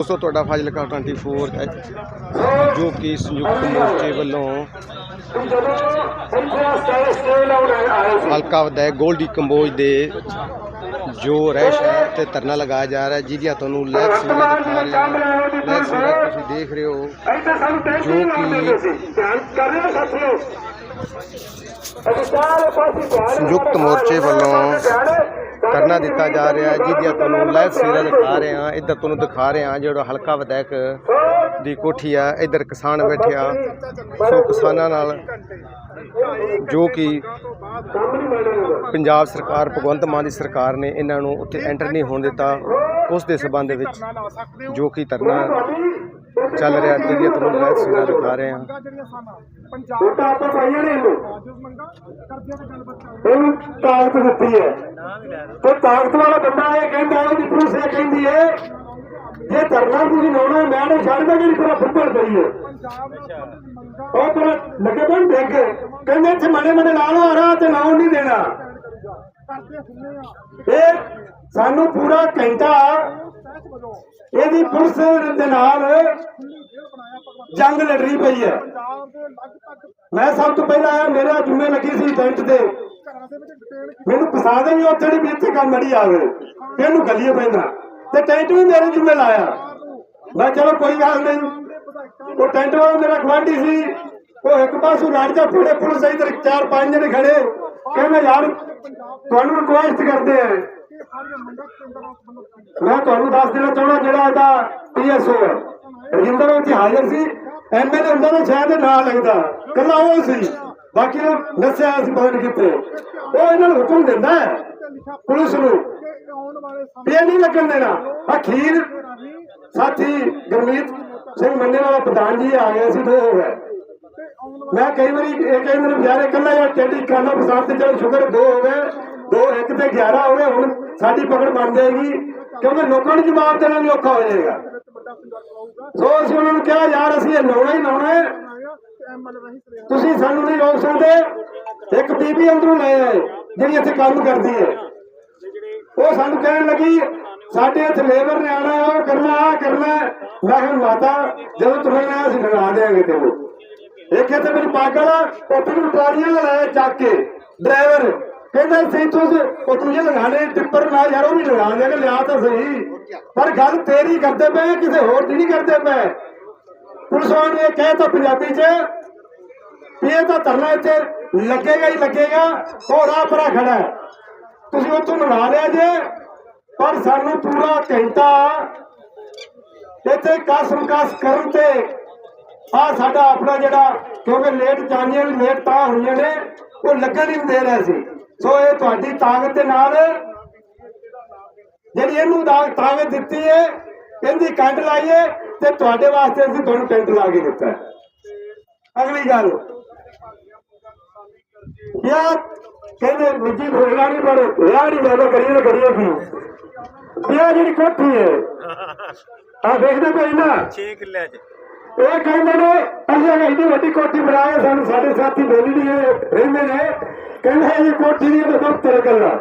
ਦੋਸਤੋ, ਤੁਹਾਡਾ ਫਾਜ਼ਿਲਕਾ 24 ਹੈ ਜੋ ਕਿ ਸੰਯੁਕਤ ਮੋਰਚੇ ਵੱਲੋਂ ਹਲਕਾ ਵਿਧਾਇਕ ਗੋਲਡੀ ਕੰਬੋਜ ਦੇ ਜੋ ਰਹਿਸ਼ ਹੈ ਤੇ ਧਰਨਾ ਲਗਾਇਆ ਜਾ ਰਿਹਾ ਜਿਹਦੀਆਂ ਤੁਹਾਨੂੰ ਲੈਬ ਸੂਰਤ ਦਿਖਾ ਰਿਹਾ ਹਾਂ ਸੂਰਤ ਤੁਸੀਂ ਦੇਖ ਰਹੇ ਹੋ, ਜੋ ਕਿ ਸੰਯੁਕਤ ਮੋਰਚੇ ਵੱਲੋਂ ਕਰਨਾ ਦਿੱਤਾ ਜਾ ਰਿਹਾ ਹੈ। ਜਿਹਦੀਆਂ ਤੁਹਾਨੂੰ ਲਾਈਵ ਸੀਰਾ ਦਿਖਾ ਰਹੇ ਹਾਂ। ਇੱਧਰ ਤੁਹਾਨੂੰ ਦਿਖਾ ਰਹੇ ਹਾਂ ਜਿਹੜਾ ਹਲਕਾ ਵਿਧਾਇਕ ਦੀ ਕੋਠੀ ਆ। ਇੱਧਰ ਕਿਸਾਨ ਬੈਠੇ ਆ। ਸੋ ਕਿਸਾਨਾਂ ਨਾਲ ਜੋ ਕਿ ਪੰਜਾਬ ਸਰਕਾਰ, ਭਗਵੰਤ ਮਾਨ ਦੀ ਸਰਕਾਰ ਨੇ ਇਹਨਾਂ ਨੂੰ ਉੱਥੇ ਐਂਟਰ ਨਹੀਂ ਹੋਣ ਦਿੱਤਾ। ਉਸ ਦੇ ਸਬੰਧ ਵਿੱਚ ਜੋ ਕਿ ਧਰਨਾ ਚੱਲ ਰਿਹਾ ਤੇ ਜਿਹਦੀਆਂ ਤੁਹਾਨੂੰ ਲਾਈਵ ਸੀਰਾ ਦਿਖਾ ਰਹੇ ਹਾਂ। ਪੰਜਾਬ ਵੋਟਾਂ ਆਪਾਂ ਪਾਈਆਂ ਨੇ ਇਹਨੂੰ। ਰਾਜਸ ਦਿੱਤੀ ਹੈ। ਤੇ ਤਾਕਤ ਵਾਲਾ ਬੰਦਾ ਇਹ ਕਹਿੰਦਾ ਉਹਦੀ ਪੁਲਿਸ ਇਹ ਕਹਿੰਦੀ ਹੈ ਜੇ ਧਰਨਾ ਤੁਸੀਂ ਲਾਉਣਾ ਮੈਂ ਨਹੀਂ ਛੱਡਦਾ ਜਿਹੜੀ ਤੇਰਾ ਫੁੱਟਬਾਲ ਹੈ ਮੰਗਾ ਉਹ ਤੇਰਾ ਲੱਗੇ ਬਣ ਦੇਖ ਕਹਿੰਦੇ ਇੱਥੇ ਮਨੇ ਮਨੇ ਲਾ ਲਓ ਹਰਾ ਤੇ ਲਾਉਣ ਨਹੀਂ ਦੇਣਾ। ਇਹ ਸਾਨੂੰ ਪੂਰਾ ਘੰਟਾ ਇਹਦੀ ਪੁਲਿਸ ਦੇ ਨਾਲ ਜੰਗ ਲੜ ਰਹੀ ਪਈ ਹੈ। ਮੈਂ ਸਭ ਤੋਂ ਪਹਿਲਾਂ ਆਇਆ ਮੇਰਾ ਜੁਮੇ ਲੱਗੀ ਸੀ ਟੈਂਟ ਤੇ। ਮੈਨੂੰ ਪਸੰਦ ਨਹੀਂ ਉੱਥੇ ਨਹੀਂ, ਵੀ ਕੰਮ ਅੜੀ ਆਵੇ। ਇਹਨੂੰ ਗੱਲੀਏ ਪੈਂਦਾ। ਤੇ ਟੈਂਟ ਵੀ ਮੇਰੇ ਜੁਮੇ ਲਾਇਆ। ਮੈਂ ਚਲੋ ਕੋਈ ਗੱਲ ਨਹੀਂ। ਉਹ ਟੈਂਟ ਵਾਲਾ ਮੇਰਾ ਗਵਾਂਢੀ ਸੀ। ਉਹ ਇੱਕ ਪਾਸੋਂ ਲੜ ਫੜੇ ਪੁਲਿਸ ਇਧਰ ਚਾਰ ਪੰਜ ਜਣੇ ਖੜੇ। ਕਹਿੰਦੇ, ਯਾਰ, ਤੁਹਾਨੂੰ ਰਿਕੁਐਸਟ ਕਰਦੇ ਆ। ਮੈਂ ਤੁਹਾਨੂੰ ਦੱਸ ਦੇਣਾ ਚਾਹੁੰਦਾ ਜਿਹੜਾ ਇਹਦਾ ਪੀਐਸਓ ਹੈ ਰਜਿੰਦਰ ਉੱਥੇ ਹਾਜ਼ਰ ਸੀ। ਐਮਐਲਏ ਹੁੰਦਾ ਤਾਂ ਸ਼ਾਇਦ ਇਹ ਨਾਂ ਲੱਗਦਾ। ਕੱਲਾ ਉਹ ਸੀ। ਬਾਕੀ ਉਹ ਦੱਸਿਆ ਅਸੀਂ ਪਤਾ ਨਹੀਂ ਕਿੱਥੇ ਉਹ ਇਹਨਾਂ ਨੂੰ ਹੁਕਮ ਦਿੰਦਾ ਹੈ। ਪੁਲਿਸ ਨੂੰ। ਕਿ ਆਉਣ ਵਾਲੇ ਸਮੇਂ ਇਹ ਨਹੀਂ ਲੱਗਣ ਦੇਣਾ। ਅਖੀਰ ਸਾਥੀ ਗੁਰਮੀਤ ਸਿੰਘ ਮੰਨੇ ਵਾਲਾ ਪ੍ਰਧਾਨ ਜੀ ਆ ਗਏ ਸੀ ਦੋ ਹੋ। ਗਏ ਮੈਂ ਕਈ ਵਾਰੀ ਇਹ ਕਹਿੰਦੇ ਨੇ ਵਿਚਾਰੇ ਕੱਲਾ ਯਾਰ ਟੇਡੀ ਕਾਨਾ ਪਸਾਰ ਤੇ ਚਲ ਸ਼ੁਕਰ, ਦੋ ਹੋ ਗਏ, ਦੋ ਇੱਕ ਤੇ 11 ਹੋ ਗਏ, ਹੁਣ ਸਾਡੀ ਪਕੜ ਬਣ ਜਾਏਗੀ। ਕਿਉਂਕਿ ਲੋਕਾਂ ਨੂੰ ਜਵਾਬ ਦੇਣਾ ਵੀ ਔਖਾ ਹੋ ਜਾਏਗਾ। ਸੋ ਅਸੀਂ ਉਹਨਾਂ ਨੂੰ ਕਿਹਾ, ਯਾਰ ਅਸੀਂ ਇਹ ਲਾਉਣਾ ਹੀ ਲਾਉਣਾ ਹੈ। ਤੁਸੀਂ ਸਾਨੂੰ ਨਹੀਂ ਰੋਕ ਸਕਦੇ। ਇੱਕ ਬੀਬੀ ਅੰਦਰੋਂ ਲੈ ਆਏ, ਜਿਹੜੀ ਇੱਥੇ ਕੰਮ ਕਰਦੀ ਹੈ। ਉਹ ਸਾਨੂੰ ਕਹਿਣ ਲੱਗੀ, ਸਾਡੇ ਇੱਥੇ ਲੇਬਰ ਨੇ ਆਣਾ ਉਹ ਕਰਨਾ ਆ ਕਰਨਾ। ਮੈਂ ਕਿਹਾ, ਮਾਤਾ, ਜਦੋਂ ਤੁਸੀਂ ਆਇਆ ਅਸੀਂ ਲਗਾ ਦੇਾਂਗੇ ਤੈਨੂੰ। ਇੱਕ ਇੱਥੇ ਮੇਰੀ ਪਾਗਲ ਆ ਉਹ ਤੈਨੂੰ ਟਰਾਲੀਆਂ ਲਾਇਆ ਚੱਕ ਕੇ। ਡਰਾਈਵਰ ਕਹਿੰਦਾ ਸਹੀ ਤੁਸੀਂ ਉਹ ਤੂੰ ਇਹ ਲਗਾਣੇ, ਟਿੱਪਰ ਨਾ ਯਾਰ, ਉਹ ਵੀ ਲਗਾ ਦੇਗਾ ਲਿਆ ਤਾਂ ਸਹੀ। ਪਰ ਗੱਲ ਤੇਰੀ ਕਰਦੇ ਪਏ ਕਿਸੇ ਹੋਰ ਦੀ ਨਹੀਂ ਕਰਦੇ ਪਏ। ਪੁਲਿਸ ਵਾਲਿਆਂ ਨੇ ਕਹਿ ਕਹਿਤਾ, ਪੰਜਾਬੀ 'ਚ ਵੀ ਇਹ ਤਾਂ ਧਰਨਾ ਇੱਥੇ ਲੱਗੇਗਾ ਹੀ ਲੱਗੇਗਾ ਉਹ ਰਾਹ ਪਰਾ ਖੜਾ ਹੈ। ਤੁਸੀਂ ਉੱਥੋਂ ਲਗਾ ਲਿਆ ਜੇ, ਪਰ ਸਾਨੂੰ ਪੂਰਾ ਘੰਟਾ ਇੱਥੇ ਕਸਮ ਕਸ ਕਰਨ ਤੇ ਆ ਸਾਡਾ ਆਪਣਾ ਜਿਹੜਾ, ਕਿਉਂਕਿ ਲੇਟ ਜਾਣੀਆਂ ਵੀ ਲੇਟ ਤਾਂ ਹੋਈਆਂ ਨੇ, ਉਹ ਲੱਗਣ ਹੀ ਨਹੀਂ ਦੇ ਰਿਹਾ ਸੀ। ਸੋ ਇਹ ਤੁਹਾਡੀ ਤਾਕਤ ਦੇ ਨਾਲ ਜਿਹੜੀ ਇਹਨੂੰ ਤਾਕਤ ਦਿੱਤੀ ਹੈ ਇਹਦੀ ਕੰਡ ਲਾਈਏ ਤੇ ਤੁਹਾਡੇ ਵਾਸਤੇ ਅਸੀਂ ਤੁਹਾਨੂੰ ਟੈਂਟ ਲਾ ਕੇ ਦਿੱਤਾ ਅਗਲੀ ਗੱਲ। ਯਾਰ ਕਹਿੰਦੇ ਨਿੱਜੀ ਖੋਲਣਾ ਨਹੀਂ ਪਰ ਵਿਆਹ ਨਹੀਂ ਲੈਣਾ ਕਰੀਏ ਕਰੀਏ ਕੀ? ਇਹ ਜਿਹੜੀ ਕੋਠੀ ਹੈ। ਆ ਦੇਖਦੇ ਪਈ ਨਾ। 6 ਕਿੱਲਿਆਂ 'ਚ। ਇਹ ਕਹਿੰਦੇ ਨੇ ਅਸੀਂ ਇੰਨੀ ਵੱਡੀ ਕੋਠੀ ਬਣਾਏ ਸਾਨੂੰ ਸਾਡੇ ਸਾਥੀ ਬੋਲੀ ਨਹੀਂ ਰਹਿੰਦੇ ਨੇ। ਕਹਿੰਦੇ ਇਹ ਕੋਠੀ ਦੀ ਤਾਂ ਦਫ਼ਤਰ ਕੱਲਾ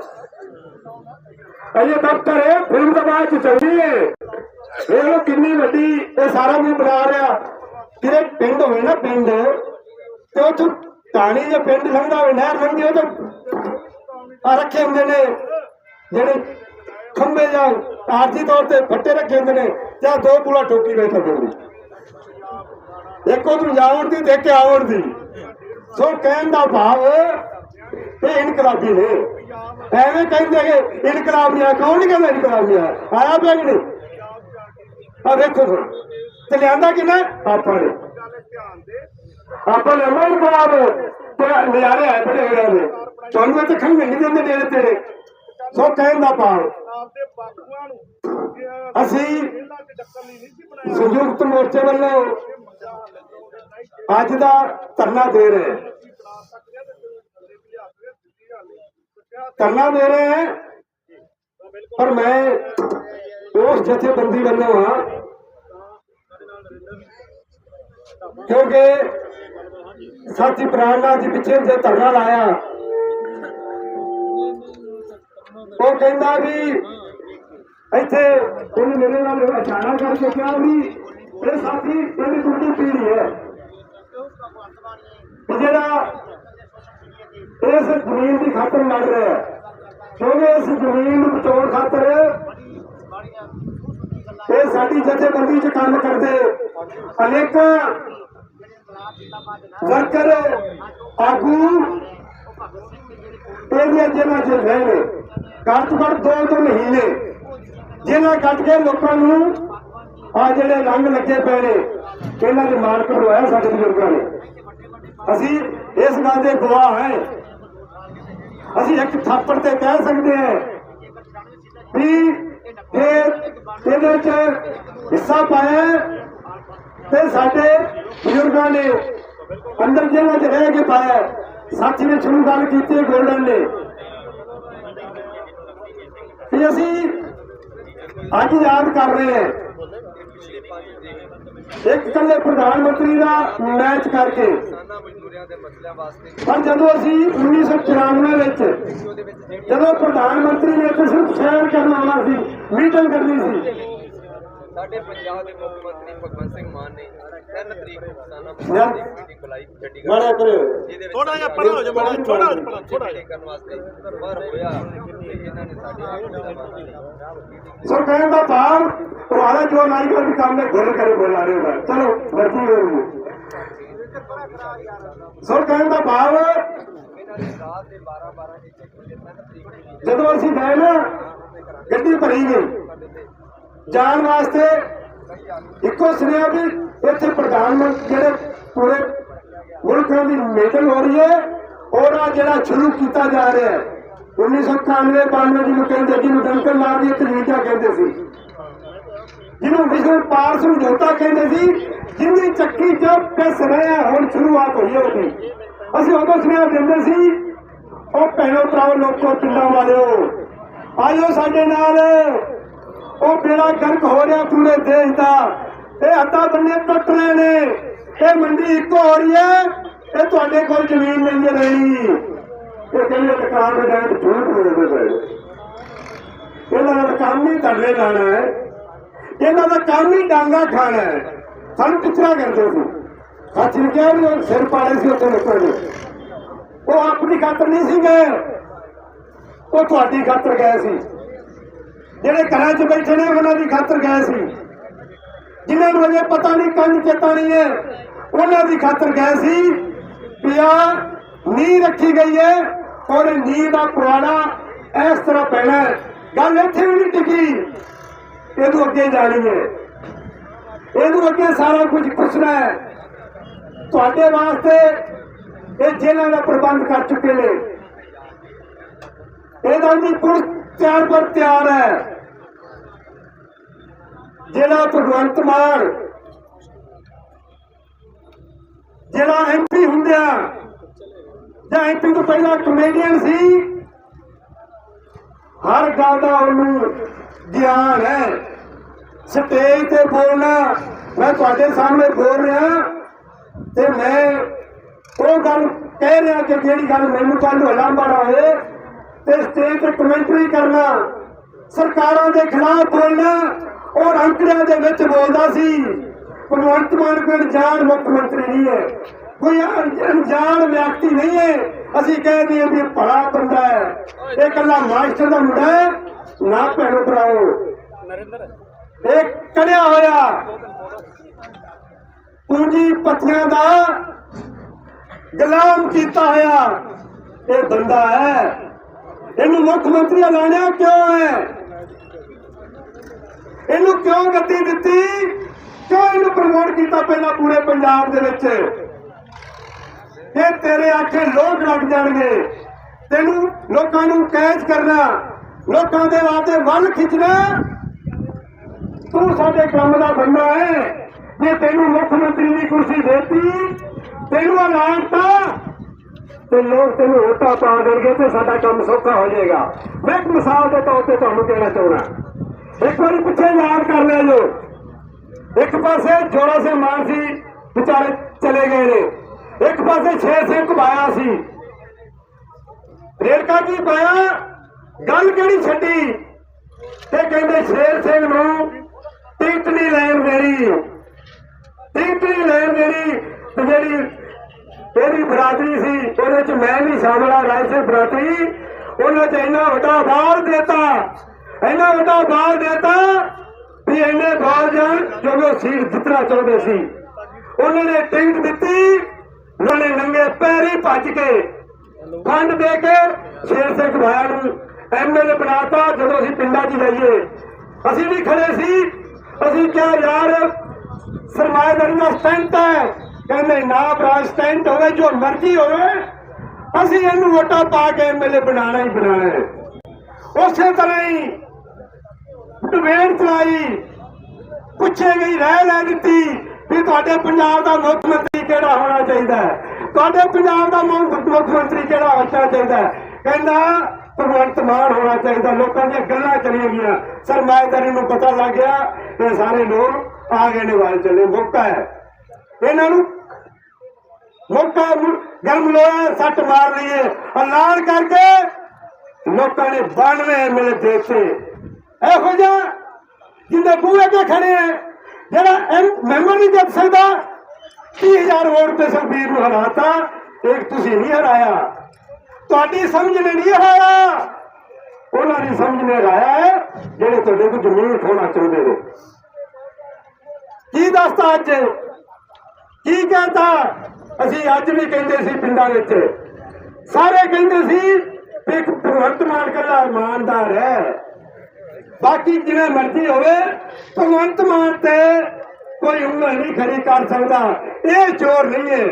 ਇਹ ਦਫ਼ਤਰ ਹੈ ਫਿਲਮ ਦਾ ਬਾਅਦ ਚ ਚੱਲਦੀ ਹੈ। ਇਹ ਲੋ ਕਿੰਨੀ ਵੱਡੀ ਇਹ ਸਾਰਾ ਵੀ ਬਣਾ ਰਿਹਾ। ਕਿਰੇ ਪਿੰਡ ਹੋਵੇ ਨਾ ਪਿੰਡ ਤੇ ਉੱਥੋਂ ਟਾਣੀ ਜੇ ਪਿੰਡ ਲੰਘਦਾ ਹੋਵੇ, ਨਹਿਰ ਲੰਘਦੀ ਉਹ ਤਾਂ ਆ ਰੱਖੇ ਹੁੰਦੇ ਨੇ। ਜਿਹੜੇ ਖੰਭੇ ਜਾਂ ਆਰਜੀ ਤੌਰ ਤੇ ਫੱਟੇ ਰੱਖੇ ਹੁੰਦੇ ਨੇ, ਜਾਂ ਦੋ ਪੁਲਾ ਠੋਕੀ ਬੈਠਾ ਹੁੰਦੇ ਇੱਕ ਉਧਰ ਜਾਵਣ ਦੀ ਤੇ ਇੱਕ ਆਵਣ ਦੀ ਸੋ ਕਹਿਣ ਦਾ ਭਾਵ, ਇਹ ਇਨਕਲਾਬੀ ਨੇ। ਐਵੇਂ ਕਹਿੰਦੇ ਕਿ ਇਨਕਲਾਬੀਆਂ ਕੌਣ ਨਹੀਂ ਕਹਿੰਦਾ ਇਨਕਲਾਬੀਆਂ ਆਇਆ ਪਿਆ ਕਿ ਨਹੀਂ? ਆ ਵੇਖੋ ਤੇ ਲਿਆਂਦਾ ਕਿੰਨਾ ਆਪਾਂ ਨੇ। ਆਪਾਂ ਨੇ ਅਮਰ ਇਨਕਲਾਬ ਤੇ ਨਜ਼ਾਰੇ ਆਏ ਬੜੇ ਹੋਏ ਨੇ ਤੁਹਾਨੂੰ ਇੱਥੇ ਖੰਘ ਨਹੀਂ ਦਿੰਦੇ ਨੇੜੇ ਤੇਰੇ। ਸੋ ਕਹਿਣ ਦਾ ਭਾਵ, ਅਸੀਂ ਸੰਯੁਕਤ ਮੋਰਚੇ ਵੱਲੋਂ ਅੱਜ ਦਾ ਧਰਨਾ ਦੇ ਰਹੇ ਧਰਨਾ ਦੇ ਰਹੇ ਪਰ ਮੈਂ ਉਸ ਜਥੇਬੰਦੀ ਵੱਲੋਂ ਹਾਂ ਕਿਉਂਕਿ ਸਾਥੀ ਪ੍ਰਾਣਨਾਥ ਜੀ ਪਿੱਛੇ ਜੇ ਧਰਨਾ ਲਾਇਆ, ਉਹ ਕਹਿੰਦਾ ਵੀ ਇੱਥੇ ਉਹਨੇ ਮੇਰੇ ਨਾਲ ਇਸ਼ਾਰਾ ਕਰਕੇ ਕਿਹਾ ਵੀ ਇਹ ਸਾਥੀ ਇਹਦੀ ਦੂਜੀ ਪੀੜੀ ਹੈ। ਵੀ ਜਿਹੜਾ ਇਸ ਜ਼ਮੀਨ ਦੀ ਖਾਤਰ ਲੜ ਰਿਹਾ ਹੈ, ਕਿਉਂਕਿ ਇਸ ਜ਼ਮੀਨ ਨੂੰ ਬਚਾਉਣ ਖਾਤਰ ਇਹ ਸਾਡੀ ਜਥੇਬੰਦੀ 'ਚ ਕੰਮ ਕਰਦੇ ਅਨੇਕਾਂ ਵਰਕਰ ਆਗੂ ਇਹਦੀਆਂ ਜੇਲ੍ਹਾਂ 'ਚ ਰਹੇ ਨੇ। ਘੱਟ ਘੱਟ ਦੋ ਦੋ ਮਹੀਨੇ ਜੇਲ੍ਹਾਂ ਕੱਟ ਕੇ ਲੋਕਾਂ ਨੂੰ ਆ ਜਿਹੜੇ ਰੰਗ ਲੱਗੇ ਪਏ ਨੇ, ਇਹਨਾਂ ਦੇ ਮਾਰ ਕਢਵਾਇਆ ਸਾਡੇ ਬਜ਼ੁਰਗਾਂ ਨੇ। ਅਸੀਂ ਇਸ ਗੱਲ ਦੇ ਗਵਾਹ ਹੈ। ਅਸੀਂ ਇੱਕ ਥਾਪੜ ਤੇ ਕਹਿ ਸਕਦੇ ਹਾਂ ਵੀ ਇਹ ਇਹਦੇ ਚ ਹਿੱਸਾ ਪਾਇਆ ਤੇ ਸਾਡੇ ਬਜ਼ੁਰਗਾਂ ਨੇ ਅੰਦਰ ਜੇਲ੍ਹਾਂ 'ਚ ਰਹਿ ਕੇ ਪਾਇਆ ਹੈ। ਨੇ ਸ਼ੁਰੂ ਗੱਲ ਕੀਤੀ ਗੋਲਡਨ ਨੇ ਕਿ ਅਸੀਂ ਅੱਜ ਯਾਦ ਕਰ ਰਹੇ ਹਾਂ ਇੱਕ ਇਕੱਲੇ ਪ੍ਰਧਾਨ ਮੰਤਰੀ ਦਾ ਮੈਚ ਕਰਕੇ ਪਰ ਜਦੋਂ ਅਸੀਂ 1994 ਵਿੱਚ ਜਦੋਂ ਪ੍ਰਧਾਨ ਮੰਤਰੀ ਨੇ ਇੱਥੇ ਸਿਰਫ ਸ਼ਹਿਰ ਕਰਨ ਆਉਣਾ ਸੀ ਮੀਟਿੰਗ ਕਰਨੀ ਸੀ। ਸਾਡੇ ਪੰਜਾਬ ਦੇ ਮੁੱਖ ਮੰਤਰੀ ਭਗਵੰਤ ਸਿੰਘ ਮਾਨ ਨੇ 3 ਤਰੀਕ ਨੂੰ ਕਿਸਾਨਾਂ ਦੀ ਮੀਟਿੰਗ ਬੁਲਾਈ ਚੰਡੀਗੜ੍ਹ। ਮਾੜਾ ਕਰਿਓ। ਥੋੜਾ ਜਿਹਾ ਪਰਾਂ ਹੋ ਜਾ ਮਾੜਾ ਜਿਹਾ, ਥੋੜਾ ਜਿਹਾ ਪਰਾਂ, ਥੋੜਾ ਜਿਹਾ। ਕਰਨ ਵਾਸਤੇ ਬਾਹਰ ਹੋਇਆ ਇਹਨਾਂ ਨੇ ਸਾਡੇ ਦਾ ਸੋ ਕਹਿਣ ਦਾ ਭਾਵ ਤੁਹਾਡਾ ਜੋ ਵੀ ਕੰਮ ਕਰੇ ਬੋਲਾ ਰਹੇ ਹੋ। ਚਲੋ ਸੋ ਕਹਿਣ ਦਾ ਭਾਵ ਜਦੋਂ ਅਸੀਂ ਗਏ ਨਾ, ਗੱਡੀ ਭਰੀ ਗਈ ਜਾਣ ਵਾਸਤੇ ਇੱਕੋ ਸੁਣਿਆ ਵੀ ਇੱਥੇ ਪ੍ਰਧਾਨ ਮੰਤਰੀ ਜਿਹੜੇ ਪੂਰੇ ਮੁਲਕ ਦੀ ਮੀਟਿੰਗ ਹੋ ਰਹੀ ਹੈ, ਉਹਦਾ ਜਿਹੜਾ ਸ਼ੁਰੂ ਕੀਤਾ ਜਾ ਰਿਹਾ ਹੈ 1991 92 ਜਿਹਨੂੰ ਕਹਿੰਦੇ ਜਿਹਨੂੰ ਡੰਕਰ ਲਾ ਦੀ ਤਜਵੀਜ਼ਾ ਕਹਿੰਦੇ ਸੀ। ਜਿਹਨੂੰ ਵਿਸ਼ਵ ਪਾਰ ਜੋਤਾ ਕਹਿੰਦੇ ਸੀ ਜਿਹਦੀ ਚੱਕੀ ਚ ਪਿਸ ਰਹੇ ਹੁਣ ਸ਼ੁਰੂਆਤ ਹੋਈ ਹੈ ਉਹਦੀ। ਅਸੀਂ ਉਦੋਂ ਸੁਨੇਹਾ ਦਿੰਦੇ ਸੀ, ਉਹ ਭੈਣੋ ਭਰਾਓ, ਲੋਕੋ ਪਿੰਡਾਂ ਵਾਲਿਓ, ਆਇਓ ਸਾਡੇ ਨਾਲ। ਉਹ ਬੇੜਾ ਗਰਕ ਹੋ ਰਿਹਾ ਪੂਰੇ ਦੇਸ਼ ਦਾ। ਇਹ ਹੱਥਾਂ ਬੰਨੇ ਟੁੱਟ ਰਹੇ ਨੇ। ਇਹ ਮੰਡੀ ਇੱਕੋ ਹੋ ਰਹੀ ਹੈ। ਇਹ ਤੁਹਾਡੇ ਕੋਲ ਜ਼ਮੀਨ ਨਹੀਂ ਰਹਿਣੀ ਇਹ ਕਹਿੰਦੇ ਦੁਕਾਨ ਦੇ ਡੈਂਟ ਝੂਠ ਬੋਲਦੇ ਪਏ ਇਹਨਾਂ ਦਾ ਕੰਮ ਹੀ ਧਰਨੇ ਲਾਣਾ ਹੈ। ਇਹਨਾਂ ਦਾ ਕੰਮ ਹੀ ਡਾਂਗਾ ਖਾਣਾ ਹੈ। ਸਾਨੂੰ ਪੁੱਛਣਾ ਕਰਦੇ ਸੀ। ਸੱਚ ਕਿਹਾ ਵੀ ਸਿਰ ਪਾੜੇ ਸੀ ਉੱਥੇ ਲੋਕਾਂ ਦੇ ਉਹ ਆਪਣੀ ਖਾਤਰ ਨਹੀਂ ਸੀ ਗਏ। ਉਹ ਤੁਹਾਡੀ ਖਾਤਰ ਗਏ ਸੀ। ਜਿਹੜੇ ਘਰਾਂ 'ਚ ਬੈਠੇ ਨੇ, ਉਹਨਾਂ ਦੀ ਖਾਤਰ ਗਏ ਸੀ। ਜਿਨ੍ਹਾਂ ਨੂੰ ਅਜੇ ਪਤਾ ਨਹੀਂ ਕੰਨ ਚੇਤਾ ਨਹੀਂ ਹੈ, ਉਹਨਾਂ ਦੀ ਖਾਤਰ ਗਏ ਸੀ ਪਿਆ ਨੀਂਹ ਰੱਖੀ ਗਈ ਹੈ ਔਰ ਇਹ ਨੀਂਹ ਦਾ ਪੁਰਾਣਾ ਇਸ ਤਰ੍ਹਾਂ ਪੈਣਾ ਗੱਲ ਇੱਥੇ ਵੀ ਨਹੀਂ ਟਿਕੀ। ਇਹਨੂੰ ਅੱਗੇ ਜਾਣੀ ਹੈ ਇਹਨੂੰ ਅੱਗੇ ਸਾਰਾ ਕੁਝ ਪੁੱਛਣਾ ਹੈ। ਤੁਹਾਡੇ ਵਾਸਤੇ ਇਹ ਜੇਲ੍ਹਾਂ ਦਾ ਪ੍ਰਬੰਧ ਕਰ ਚੁੱਕੇ ਨੇ। ਇਹਦਾ ਵੀ ਪੁਲਿਸ ਤਿਆਰ ਪਰ ਤਿਆਰ ਹੈ। ਜਿਹੜਾ ਭਗਵੰਤ ਮਾਨ ਜਿਹੜਾ ਐਮਪੀ ਹੁੰਦਿਆ, ਜਾਂ ਐਮਪੀ ਤੋਂ ਪਹਿਲਾਂ ਕਮੇਡੀਅਨ ਸੀ, ਹਰ ਗੱਲ ਦਾ ਉਹਨੂੰ ਗਿਆਨ ਹੈ। ਸਟੇਜ ਤੇ ਬੋਲਣਾ। ਮੈਂ ਤੁਹਾਡੇ ਸਾਹਮਣੇ ਬੋਲ ਰਿਹਾ। ਤੇ ਮੈਂ ਉਹ ਗੱਲ ਕਹਿ ਰਿਹਾ ਕਿ ਜਿਹੜੀ ਗੱਲ ਮੈਨੂੰ ਕੱਲ ਹੋਲਾ ਮਾਰਾ ਹੋਏ ਤੇ ਸਟੇਜ ਤੇ ਕਮੈਂਟਰੀ ਕਰਨਾ। ਸਰਕਾਰਾਂ ਦੇ ਖਿਲਾਫ ਬੋਲਣਾ। ਔਰ ਅੰਕੜਿਆਂ ਦੇ ਵਿੱਚ ਬੋਲਦਾ ਸੀ, ਭਗਵੰਤ ਮਾਨ ਕੋਈ ਅਣਜਾਣ ਮੁੱਖ ਮੰਤਰੀ ਨਹੀਂ ਹੈ। ਕੋਈ ਅਣਜਾਣ ਵਿਅਕਤੀ ਨਹੀਂ ਹੈ। ਅਸੀਂ ਕਹਿ ਦਈਏ ਵੀ ਭਲਾ ਬੰਦਾ ਹੈ। ਇਹ ਕੱਲਾ ਮਾਸਟਰ ਦਾ ਮੁੰਡਾ ਹੈ। ਨਾ ਭੈਣੋ ਭਰਾਓ। ਇਹ ਕੜਿਆ ਹੋਇਆ। ਪੂੰਜੀ ਪੱਥਿਆਂ ਦਾ ਗੁਲਾਮ ਕੀਤਾ ਹੋਇਆ ਇਹ ਬੰਦਾ ਹੈ। ਇਹਨੂੰ ਮੁੱਖ ਮੰਤਰੀ ਐਲਾਨਿਆ ਕਿਉਂ ਹੈ? ਇਹਨੂੰ ਕਿਉਂ ਗੱਦੀ ਦਿੱਤੀ? ਕਿਉਂ ਇਹਨੂੰ ਪ੍ਰਮੋਟ ਕੀਤਾ ਪਹਿਲਾਂ ਪੂਰੇ ਪੰਜਾਬ ਦੇ ਵਿੱਚ? ਇਹ ਤੇਰੇ ਆਖੇ ਲੋਕ ਲੱਗ ਜਾਣਗੇ। ਤੈਨੂੰ ਲੋਕਾਂ ਨੂੰ ਕੈਦ ਕਰਨਾ, ਲੋਕਾਂ ਦੇ ਵਾਸਤੇ ਵੱਲ ਖਿੱਚਣਾ, ਤੂੰ ਸਾਡੇ ਕੰਮ ਦਾ ਬੰਦਾ ਹੈ। ਜੇ ਤੈਨੂੰ ਮੁੱਖ ਮੰਤਰੀ ਦੀ ਕੁਰਸੀ ਦੇਤੀ, ਤੈਨੂੰ ਐਲਾਨਤਾ ਤੇ ਲੋਕ ਤੈਨੂੰ ਵੋਟਾਂ ਪਾ ਦੇਣਗੇ ਤੇ ਸਾਡਾ ਕੰਮ ਸੌਖਾ ਹੋ ਜਾਏਗਾ। ਮੈਂ ਇੱਕ ਮਿਸਾਲ ਦੇ ਤੌਰ ਤੇ ਤੁਹਾਨੂੰ ਕਹਿਣਾ ਚਾਹੁੰਦਾ। ਇੱਕ ਵਾਰੀ ਪਿੱਛੇ ਯਾਦ ਕਰ ਲਿਆ ਜੋ। ਇੱਕ ਪਾਸੇ ਜੋੜਾ ਸੇ ਮਾਨ ਸੀ ਵਿਚਾਰੇ ਚਲੇ ਗਏ ਨੇ। ਇੱਕ ਪਾਸੇ ਸ਼ੇਰ ਸਿੰਘ ਘੁਮਾਇਆ ਸੀ। ਰੇੜਕਾ ਕੀ ਪਾਇਆ? ਗੱਲ ਕਿਹੜੀ ਛੱਡੀ? ਤੇ ਕਹਿੰਦੇ ਸ਼ੇਰ ਸਿੰਘ ਨੂੰ ਟਿਕਟ ਨਹੀਂ ਲੈਣ ਦੇਣੀ। ਟਿਕਟ ਨਹੀਂ ਲੈਣ ਦੇਣੀ ਤੇ ਜਿਹੜੀ ਇਹਦੀ ਬਰਾਦਰੀ ਸੀ, ਉਹਦੇ ਚ ਮੈਂ ਵੀ ਸ਼ਾਮਲ ਆ ਰਾਏ ਸਿੰਘ ਬਰਾਦਰੀ। ਉਹਨਾਂ ਚ ਇੰਨਾ ਵੱਡਾ ਬਾਲ ਦੇਤਾ, ਇੰਨਾ ਵੱਡਾ ਬਾਲ ਦੇਤਾ ਵੀ ਇੰਨੇ ਬਾਲ ਜਾਣ ਜਦੋਂ ਸੀਟ ਜਿੱਤਣਾ ਚਾਹੁੰਦੇ ਸੀ। ਉਹਨਾਂ ਨੇ ਟਿਕਟ ਦਿੱਤੀ। ਉਹਨਾਂ ਨੇ ਨੰਗੇ ਪੈਰੀ ਭੱਜ ਕੇ ਫੰਡ ਦੇ ਕੇ ਸ਼ੇਰ ਸਿੰਘ ਭਾਇਆ ਨੂੰ। ਐਮਐਲਏ ਬਣਾਤਾ, ਜਦੋਂ ਅਸੀਂ ਪਿੰਡਾਂ 'ਚ ਜਾਈਏ। ਅਸੀਂ ਵੀ ਖੜੇ ਸੀ। ਅਸੀਂ ਕਿਹਾ, ਯਾਰ ਸਰਮਾਏਦਾਰੀ ਦਾ ਸਟੈਂਟ ਹੈ। ਕਹਿੰਦੇ, ਨਾ ਭਰਾ, ਸਟੈਂਟ ਹੋਵੇ, ਜੋ ਮਰਜ਼ੀ ਹੋਵੇ, ਅਸੀਂ ਇਹਨੂੰ ਵੋਟਾਂ ਪਾ ਕੇ ਐਮਐਲਏ ਬਣਾਉਣਾ ਹੀ ਬਣਾਉਣਾ ਹੈ। ਉਸੇ ਤਰ੍ਹਾਂ ਹੀ ਡਿਬੇਟ ਚਲਾਈ। ਪੁੱਛੇ ਗਈ, ਰਹਿ ਲੈ ਦਿੱਤੀ। ਵੀ ਤੁਹਾਡੇ ਪੰਜਾਬ ਦਾ ਮੁੱਖ ਮੰਤਰੀ ਕਿਹੜਾ ਹੋਣਾ ਚਾਹੀਦਾ ਹੈ? ਤੁਹਾਡੇ ਪੰਜਾਬ ਦਾ ਮੁੱਖ ਮੰਤਰੀ ਕਿਹੜਾ ਹੋਣਾ ਚਾਹੀਦਾ ਕਹਿੰਦਾ ਭਗਵੰਤ ਮਾਨ ਹੋਣਾ ਚਾਹੀਦਾ, ਲੋਕਾਂ ਦੀਆਂ ਗੱਲਾਂ ਚਲੀਆਂ ਗਈਆਂ। ਸਰਮਾਇਦਾਰੀ ਨੂੰ ਪਤਾ ਲੱਗ ਗਿਆ ਇਹ ਸਾਰੇ ਲੋਕ ਆ ਗਏ ਨੇ ਵੱਲ ਚੱਲੇ ਮੌਕਾ ਹੈ। ਇਹਨਾਂ ਨੂੰ ਮੌਕਾ ਗਰਮ ਲੋਹਾ ਸੱਟ ਮਾਰ ਲਈਏ। ਐਲਾਨ ਕਰਕੇ ਲੋਕਾਂ ਨੇ 92 ਐਮਐਲਏ ਦੇਤੇ। ਇਹੋ ਜਿਹਾ ਜਿੰਦੇ ਬੂਹੇ ਤੇ ਖੜੇ ਆ, ਜਿਹੜਾ ਮੈਂਬਰ ਨਹੀਂ ਜਿੱਤ ਸਕਦਾ 30000 ਵੋਟ ਤੇ ਸੁਖਬੀਰ ਨੂੰ ਹਰਾਤਾ, ਇੱਕ ਤੁਸੀਂ ਨਹੀਂ ਹਰਾਇਆ। ਤੁਹਾਡੀ ਸਮਝ ਨੇ ਨਹੀਂ ਹਰਾਇਆ। ਉਹਨਾਂ ਦੀ ਸਮਝ ਨੇ ਹਰਾਇਆ ਹੈ, ਜਿਹੜੇ ਤੁਹਾਡੇ ਕੋਲ ਜ਼ਮੀਨ ਖੋਣਾ ਚਾਹੁੰਦੇ ਨੇ। ਕੀ ਦੱਸਤਾ ਅੱਜ? ਕੀ ਕਹਤਾ? ਅਸੀਂ ਅੱਜ ਵੀ ਕਹਿੰਦੇ ਸੀ ਪਿੰਡਾਂ ਵਿੱਚ। ਸਾਰੇ ਕਹਿੰਦੇ ਸੀ ਵੀ ਇੱਕ ਭਗਵੰਤ ਮਾਨ ਕੱਲਾ ਇਮਾਨਦਾਰ ਹੈ। ਬਾਕੀ ਜਿਵੇਂ ਮਰਜ਼ੀ ਹੋਵੇ, ਭਗਵੰਤ ਮਾਨ ਤੇ ਕੋਈ ਉਂਗਲ ਨਹੀਂ ਖੜੀ ਕਰ ਸਕਦਾ। ਇਹ ਚੋਰ ਨਹੀਂ ਹੈ।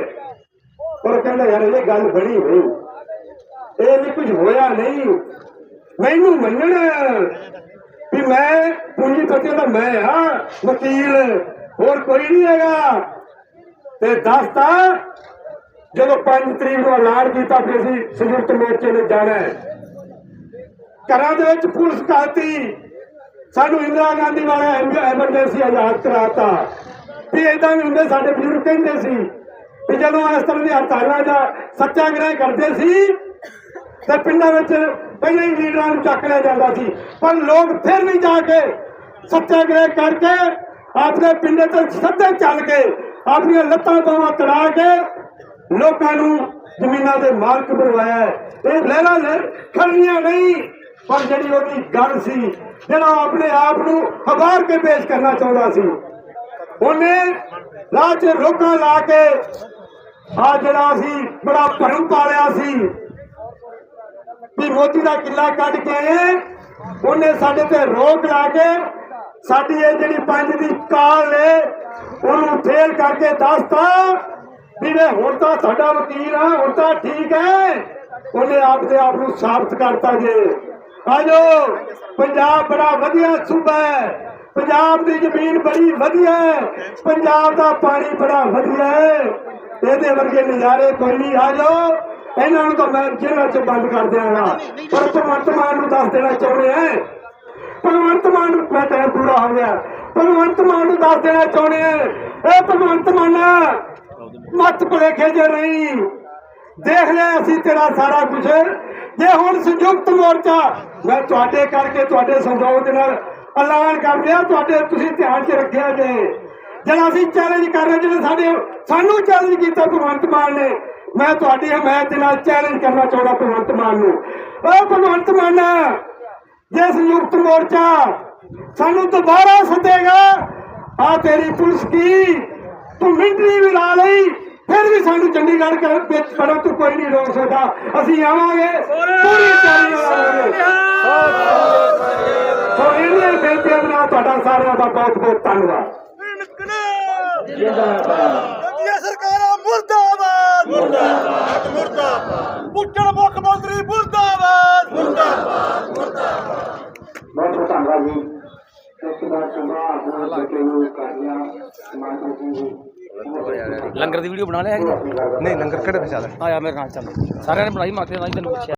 ਉਹ ਕਹਿੰਦਾ, ਯਾਰ, ਇਹ ਗੱਲ ਬਣੀ ਹੋਈ। ਇਹ ਵੀ ਕੁਝ ਹੋਇਆ ਨਹੀਂ। ਮੈਨੂੰ ਮੰਨਣ ਵੀ ਮੈਂ ਪੂੰਜੀਪਤੀ ਦਾ ਮੈਂ ਹਾਂ, ਵਕੀਲ। ਹੋਰ ਕੋਈ ਨਹੀਂ ਹੈਗਾ। ਤੇ ਦੱਸਤਾ ਜਦੋਂ 5 ਤਰੀਕ ਨੂੰ ਐਲਾਨ ਕੀਤਾ ਕਿ ਅਸੀਂ ਸੰਯੁਕਤ ਮੋਰਚੇ ਨੇ ਜਾਣਾ ਹੈ। ਘਰਾਂ ਦੇ ਵਿੱਚ ਪੁਲਿਸ ਕਾਤੀ ਸਾਨੂੰ ਇੰਦਰਾ ਗਾਂਧੀ ਵਾਲਾ ਐਮਰਜੈਂਸੀ ਆਜ਼ਾਦ ਕਰਾਤਾ। ਵੀ ਇਦਾਂ ਵੀ ਹੁੰਦੇ, ਸਾਡੇ ਬਜ਼ੁਰਗ ਕਹਿੰਦੇ ਸੀ ਕਿ ਜਦੋਂ ਇਸ ਤਰ੍ਹਾਂ ਦੀ ਹੜਤਾਲਾਂ ਦਾ ਸੱਤਿਆਗ੍ਰਹਿ ਕਰਦੇ ਸੀ, ਤੇ ਪਿੰਡਾਂ ਵਿੱਚ ਪਹਿਲਾਂ ਹੀ ਲੀਡਰਾਂ ਨੂੰ ਚੱਕ ਲਿਆ ਜਾਂਦਾ ਸੀ। ਪਰ ਲੋਕ ਫਿਰ ਵੀ ਜਾ ਕੇ ਸੱਤਿਆਗ੍ਰਹਿ ਕਰਕੇ ਆਪਣੇ ਪਿੰਡੇ ਤੋਂ ਸੱਦੇ ਚੱਲ ਕੇ ਆਪਣੀਆਂ ਲੱਤਾਂ ਬਾਹਾਂ ਤੜਾ ਕੇ ਲੋਕਾਂ ਨੂੰ ਜ਼ਮੀਨਾਂ ਦੇ ਮਾਲਕ ਬਣਵਾਇਆ ਇਹ ਲੈਣਾ ਲੈ ਖੜੀਆਂ ਨਹੀਂ। ਪਰ ਜਿਹੜੀ ਉਹਦੀ ਗੱਲ ਸੀ, ਜਿਹੜਾ ਉਹ ਆਪਣੇ ਆਪ ਨੂੰ ਹਵਾਰ ਕੇ ਪੇਸ਼ ਕਰਨਾ ਚਾਹੁੰਦਾ ਸੀ, ਉਹਨੇ ਰਾਹ 'ਚ ਰੋਕਾਂ ਲਾ ਕੇ ਆ ਜਿਹੜਾ ਸੀ, ਬੜਾ ਭਰਮ ਪਾਲਿਆ ਸੀ ਵੀ ਮੋਦੀ ਦਾ ਕਿੱਲਾ ਕੱਢ ਕੇ ਉਹਨੇ ਸਾਡੇ ਤੇ ਰੋਕ ਲਾ ਕੇ ਸਾਡੀ ਇਹ ਜਿਹੜੀ ਪੰਜ ਦੀ ਕਾਲ ਨੇ ਉਹਨੂੰ ਫੇਲ ਕਰਕੇ ਦੱਸਤਾ ਵੀ ਹੁਣ ਤਾਂ ਸਾਡਾ ਵਕੀਲ ਆ, ਹੁਣ ਤਾਂ ਠੀਕ ਹੈ, ਉਹਨੇ ਆਪਦੇ ਆਪ ਨੂੰ ਸਾਬਤ ਕਰਤਾ ਜੇ। ਆਜੋ। ਪੰਜਾਬ ਬੜਾ ਵਧੀਆ ਸੂਬਾ ਹੈ। ਪੰਜਾਬ ਦੀ ਜ਼ਮੀਨ ਬੜੀ ਵਧੀਆ ਹੈ। ਪੰਜਾਬ ਦਾ ਪਾਣੀ ਬੜਾ ਵਧੀਆ ਹੈ। ਇਹਦੇ ਵਰਗੇ ਨਜ਼ਾਰੇ ਕੋਈ ਨਹੀਂ। ਆਜੋ। ਇਹਨਾਂ ਨੂੰ ਤਾਂ ਮੈਂ ਜੇਲ੍ਹਾਂ 'ਚ ਬੰਦ ਕਰ ਦਿਆਂਗਾ। ਪਰ ਭਗਵੰਤ ਮਾਨ ਨੂੰ ਦੱਸ ਦੇਣਾ ਚਾਹੁੰਦੇ ਆ। ਭਗਵੰਤ ਮਾਨ ਨੂੰ ਮੈਂ ਟਾਈਮ ਪੂਰਾ ਹੋ ਗਿਆ। ਭਗਵੰਤ ਮਾਨ ਨੂੰ ਦੱਸ ਦੇਣਾ ਚਾਹੁੰਦੇ ਆ। ਇਹ ਭਗਵੰਤ ਮਾਨ, ਮੱਤ ਭੁਲੇਖੇ ਜੇ ਨਹੀਂ। ਦੇਖ ਲੈ ਅਸੀਂ ਤੇਰਾ ਸਾਰਾ ਕੁਝ ਜੇ ਹੁਣ ਸੰਯੁਕਤ ਮੋਰਚਾ, ਮੈਂ ਤੁਹਾਡੇ ਕਰਕੇ ਤੁਹਾਡੇ ਸੰਯੋਗ ਦੇ ਨਾਲ ਐਲਾਨ ਕਰ ਰਿਹਾ, ਤੁਹਾਡੇ ਤੁਸੀਂ ਧਿਆਨ 'ਚ ਰੱਖਿਆ ਜੇ। ਜਿਹੜਾ ਅਸੀਂ ਚੈਲੰਜ ਕਰ ਰਹੇ, ਜਿਹੜੇ ਸਾਡੇ ਸਾਨੂੰ ਚੈਲੰਜ ਕੀਤਾ ਭਗਵੰਤ ਮਾਨ ਨੇ, ਮੈਂ ਤੁਹਾਡੀ ਹਮਾਇਤ ਦੇ ਨਾਲ ਚੈਲੰਜ ਕਰਨਾ ਚਾਹੁੰਦਾ ਭਗਵੰਤ ਮਾਨ ਨੂੰ। ਓ ਭਗਵੰਤ ਮਾਨ, ਜੇ ਸੰਯੁਕਤ ਮੋਰਚਾ ਸਾਨੂੰ ਦੁਬਾਰਾ ਸੱਦੇਗਾ ਆ ਤੇਰੀ ਪੁਲਿਸ ਕੀ? ਤੂੰ ਮਿੰਟਰੀ ਵੀ ਲਾ ਲਈ। ਫਿਰ ਵੀ ਸਾਨੂੰ ਚੰਡੀਗੜ੍ਹ ਕਰ ਵਿੱਚ ਖੜਨ ਤੋਂ ਕੋਈ ਨਹੀਂ ਰੋਕ ਸਕਦਾ। ਅਸੀਂ ਆਵਾਂਗੇ। ਪੂਰੀ ਨਾਲ ਆਵਾਂਗੇ। ਸੋ ਇਹਨੇ ਬੇਨਤੀਆਂ ਦੇ ਨਾਲ ਤੁਹਾਡਾ ਸਾਰਿਆਂ ਦਾ ਬਹੁਤ ਬਹੁਤ ਧੰਨਵਾਦ। ਵਧੀਆ ਸਰਕਾਰਾਂ ਮੁਰਦਾਬਾਦ। ਮੁਰਦਾਬਾਦ। ਮੁਰਦਾਬਾਦ। ਪੁੱਟਣ ਮੁੱਖ ਮੰਤਰੀ ਮੁਰਦਾਬਾਦ। ਮੁਰਦਾਬਾਦ। ਬਹੁਤ ਬਹੁਤ ਧੰਨਵਾਦ ਜੀ। ਇਸ ਤੋਂ ਬਾਅਦ ਸਭਾ ਆਪਣਾ ਬੇਟੇ ਨੂੰ ਕਰਨੀਆਂ ਮਾਤਾ ਜੀ ਲੰਗਰ ਦੀ ਵੀਡੀਓ ਬਣਾ ਲਿਆ ਨਹੀਂ ਲੰਗਰ ਕਿਹੜੇ ਤੇ ਚੱਲ ਆਇਆ ਮੇਰੇ ਨਾਲ ਚੱਲ। ਸਾਰਿਆਂ ਨੇ ਬਣਾਈ ਮਾਤੇ ਨਾਲ ਹੀ ਤੈਨੂੰ ਪੁੱਛਿਆ।